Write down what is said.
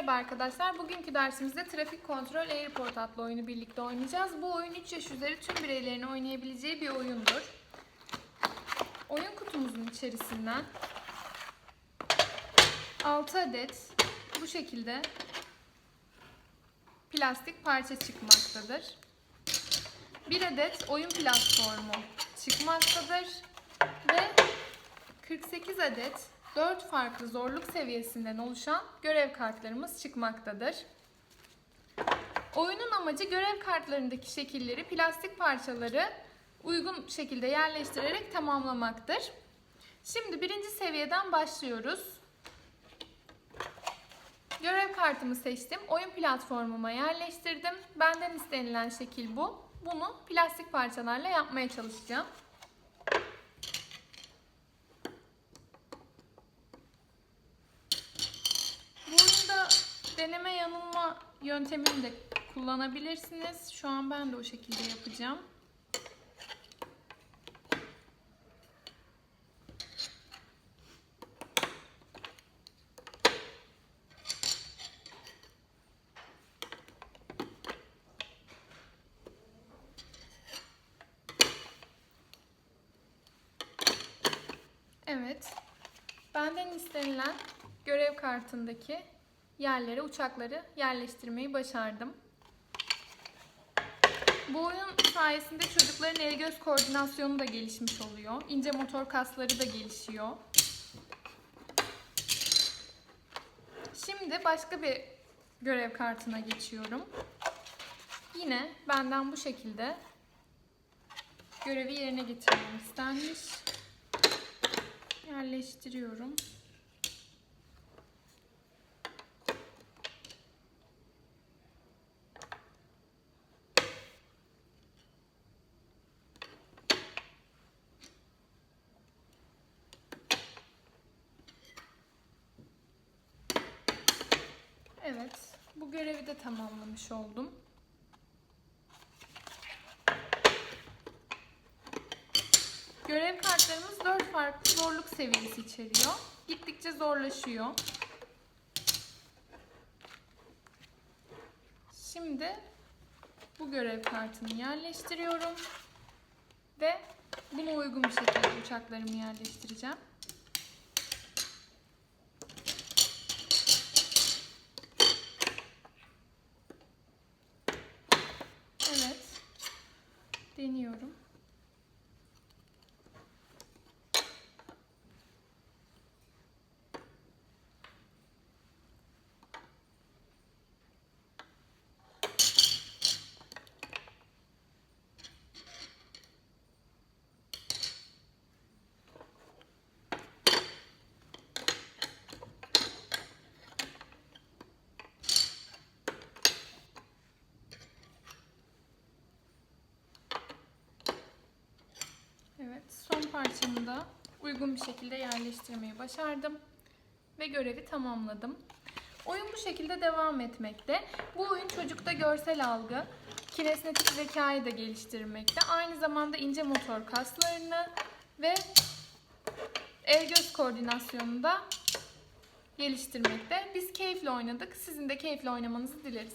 Merhaba arkadaşlar. Bugünkü dersimizde Trafik Kontrol Airport adlı oyunu birlikte oynayacağız. Bu oyun 3 yaş üzeri tüm bireylerin oynayabileceği bir oyundur. Oyun kutumuzun içerisinden 6 adet bu şekilde plastik parça çıkmaktadır. 1 adet oyun platformu çıkmaktadır ve 48 adet 4 farklı zorluk seviyesinden oluşan görev kartlarımız çıkmaktadır. Oyunun amacı görev kartlarındaki şekilleri plastik parçaları uygun şekilde yerleştirerek tamamlamaktır. Şimdi birinci seviyeden başlıyoruz. Görev kartımı seçtim. Oyun platformuma yerleştirdim. Benden istenilen şekil bu. Bunu plastik parçalarla yapmaya çalışacağım. Bu oyunda deneme yanılma yöntemini de kullanabilirsiniz. Şu an ben de o şekilde yapacağım. Evet. Benden istenilen görev kartındaki yerlere uçakları yerleştirmeyi başardım. Bu oyun sayesinde çocukların el göz koordinasyonu da gelişmiş oluyor. İnce motor kasları da gelişiyor. Şimdi başka bir görev kartına geçiyorum. Yine benden bu şekilde görevi yerine getirmem istenmiş. Yerleştiriyorum. Evet, bu görevi de tamamlamış oldum. Görev kartlarımız 4 farklı zorluk seviyesi içeriyor. Gittikçe zorlaşıyor. Şimdi bu görev kartını yerleştiriyorum. Ve buna uygun bir şekilde uçaklarımı yerleştireceğim. Evet. Deniyorum. Evet, son parçamı da uygun bir şekilde yerleştirmeyi başardım ve görevi tamamladım. Oyun bu şekilde devam etmekte. Bu oyun çocukta görsel algı, kinesnetik zekayı da geliştirmekte. Aynı zamanda ince motor kaslarını ve el göz koordinasyonunu da geliştirmekte. Biz keyifle oynadık. Sizin de keyifle oynamanızı dileriz.